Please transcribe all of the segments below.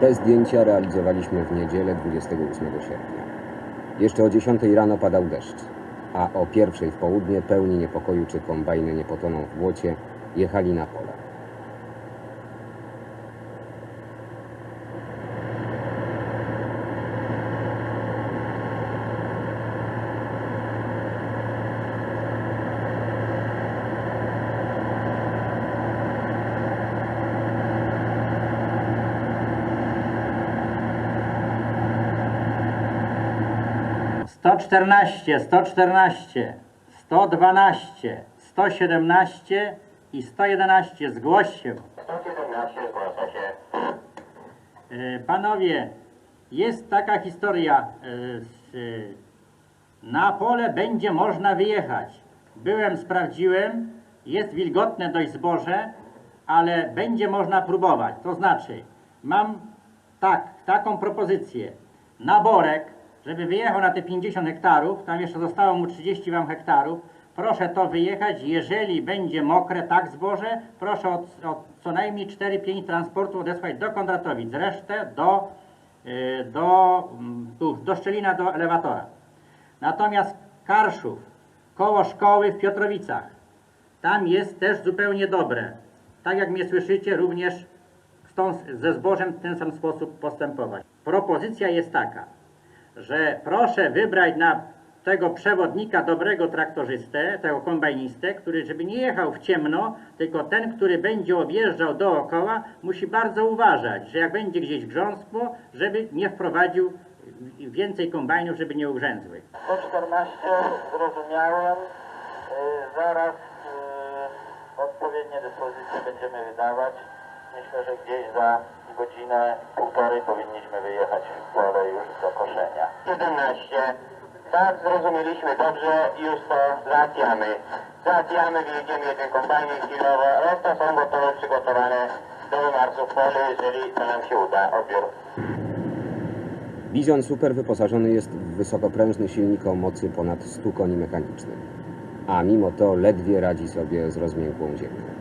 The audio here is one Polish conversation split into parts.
Te zdjęcia realizowaliśmy w niedzielę 28 sierpnia. Jeszcze o 10 rano padał deszcz, a o pierwszej w południe pełni niepokoju, czy kombajny nie potoną w błocie, jechali na pola. Sto czternaście, sto czternaście, sto dwanaście, sto siedemnaście i sto jedenaście. Zgłoś się. 117 zgłasza się. E, Panowie, jest taka historia. e, e, Na pole będzie można wyjechać. Byłem, sprawdziłem. Jest wilgotne dość zboże, ale będzie można próbować. To znaczy, mam tak, taką propozycję. Naborek, żeby wyjechał na te 50 hektarów, tam jeszcze zostało mu 30 wam hektarów. Proszę to wyjechać, jeżeli będzie mokre, tak zboże, proszę o, o co najmniej 4-5 transportów odesłać do Kondratowic, resztę do, y, do, mm, tu, do Szczelina, do elewatora. Natomiast Karszów, koło szkoły w Piotrowicach, tam jest też zupełnie dobre. Tak jak mnie słyszycie, również tą, ze zbożem w ten sam sposób postępować. Propozycja jest taka, że proszę wybrać na tego przewodnika dobrego traktorzystę, tego kombajnistę, który żeby nie jechał w ciemno, tylko ten, który będzie objeżdżał dookoła, musi bardzo uważać, że jak będzie gdzieś grząsko, żeby nie wprowadził więcej kombajnów, żeby nie ugrzęzły. 114 zrozumiałem. Y, Zaraz y, odpowiednie dyspozycje będziemy wydawać. Myślę, że gdzieś za godzinę, półtorej powinniśmy wyjechać w pole już do koszenia. 17. Tak, zrozumieliśmy dobrze, już to załatwiamy. Załatwiamy, wyjedziemy jeden kombajn chwilowo, reszta są gotowe, przygotowane do wymarszu w pole, jeżeli to nam się uda, odbiór. Bizon Super wyposażony jest w wysokoprężny silnik o mocy ponad 100 koni mechanicznych, a mimo to ledwie radzi sobie z rozmiękłą ziemią.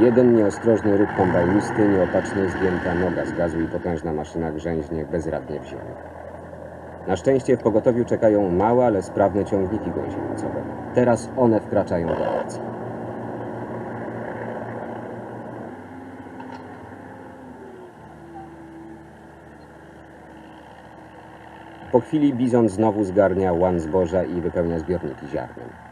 Jeden nieostrożny ruch kombajnisty, nieopatrznie zdjęta noga z gazu i potężna maszyna grzęźnie bezradnie w ziemi. Na szczęście w pogotowiu czekają małe, ale sprawne ciągniki gąsienicowe. Teraz one wkraczają do akcji. Po chwili bizon znowu zgarnia łan zboża i wypełnia zbiorniki ziarnem.